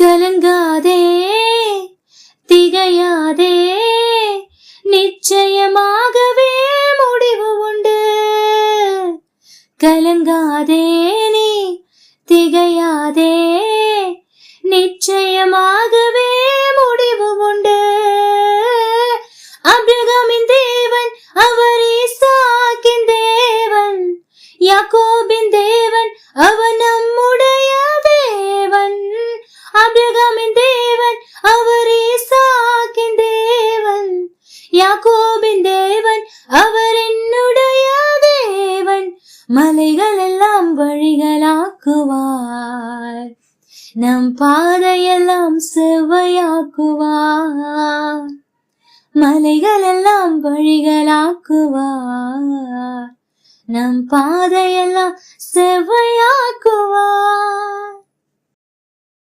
கலங்காதே திகையாதே நிச்சயமாகவே முடிவு உண்டு. கலங்காதே நீ திகையாதே நிச்சயமாகவே யாக்கோபின் தேவன் அவர் என்னுடைய தேவன். மலைகள் எல்லாம் வழிகளாக்குவார் நம் பாதையெல்லாம் செவ்வையாக்குவார். மலைகள் எல்லாம் வழிகளாக்குவார் நம் பாதையெல்லாம் செவ்வையா